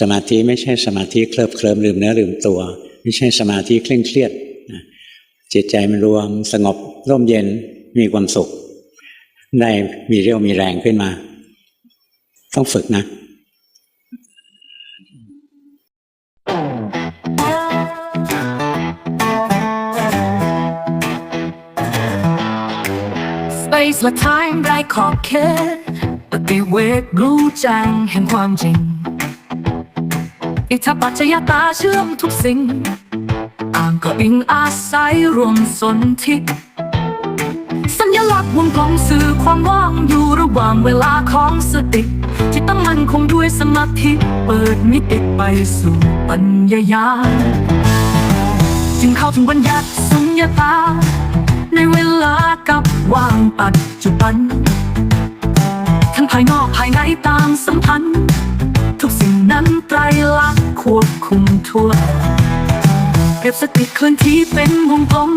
สมาธิไม่ใช่สมาธิเคลิบเคลิมลืมเนื้อลืมตัว ไม่ใช่สมาธิเคร่งเครียดจิตใจมันรวมสงบร่มเย็นมีความสุข ได้มีเรี่ยวมีแรงขึ้นมา ต้องฝึกนะ Space และ time ไร้ขอบเขตปฏิเวทรู้จ้งแห่งความจริง อิทธปัจจยตาเชื่อมทุกสิ่งต่างก็อิงอาศัยรวมสนธิสัญลักษณ์วงกลมสื่อความว่างอยู่ระหว่างเวลาของสติที่ตั้งมั่นคงด้วยสมาธิเปิดมิติไปสู่ปัญญายาจึงเข้าถึงบัญญัติสุญญตา ในเวลากับว่างปัจจุบัน ทั้งภายนอกภายในตามสัมพันธ์ ทุกสิ่ง ควบคุมทั่วเปรียบสติเคลื่อนที่เป็นวงกลม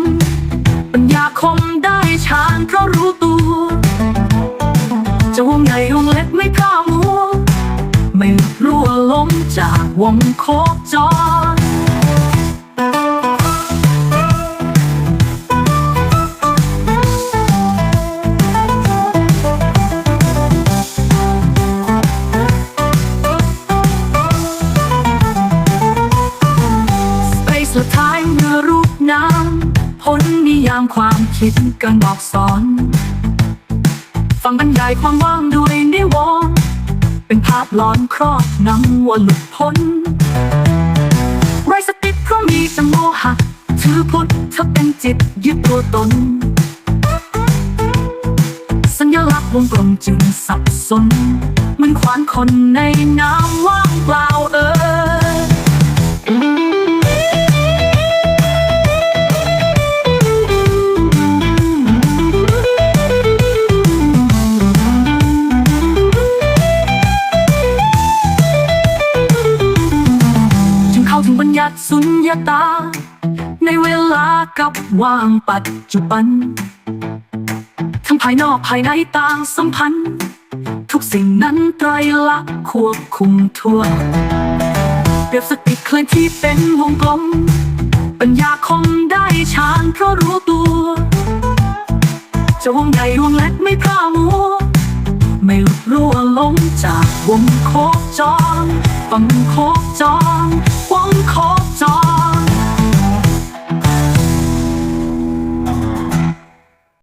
ปัญญาคมได้ชานเพราะรู้ตัว จะวงใหญ่วงเล็กไม่พร่ามัวไม่รั่วล้มจากวงโคจรำพ้นนิยามความคิดกันบอกสอน ฟังบรรยายความว่างด้วยนิวรณ์เป็นภาพหลอนครอบนำว่าหลุดพ้นไรสติเพราะมีจังโมหะถือพุทธเป็นจิตยึดตัวตน สัญลักษณ์วงกลมจึงสับสน มันขวานคนในน้ำว่าาถึงบัญญัติสุญญตา ในเวลากับว่างปัจจุบัน ทั้งภายนอกภายในต่างสัมพันธ์ ทุกสิ่งนั้นไตรลักษณ์ควบคุมทั่วเปรียบสติเคลื่อนที่เป็นวงกลม ปัญญาคมได้ฌานเพราะรู้ตัวจะวงใหญ่วงเล็กไม่พร่ามัวไม่หลุดรั่วล้มจากวงโคจรฟังโคจร ผมขอจอ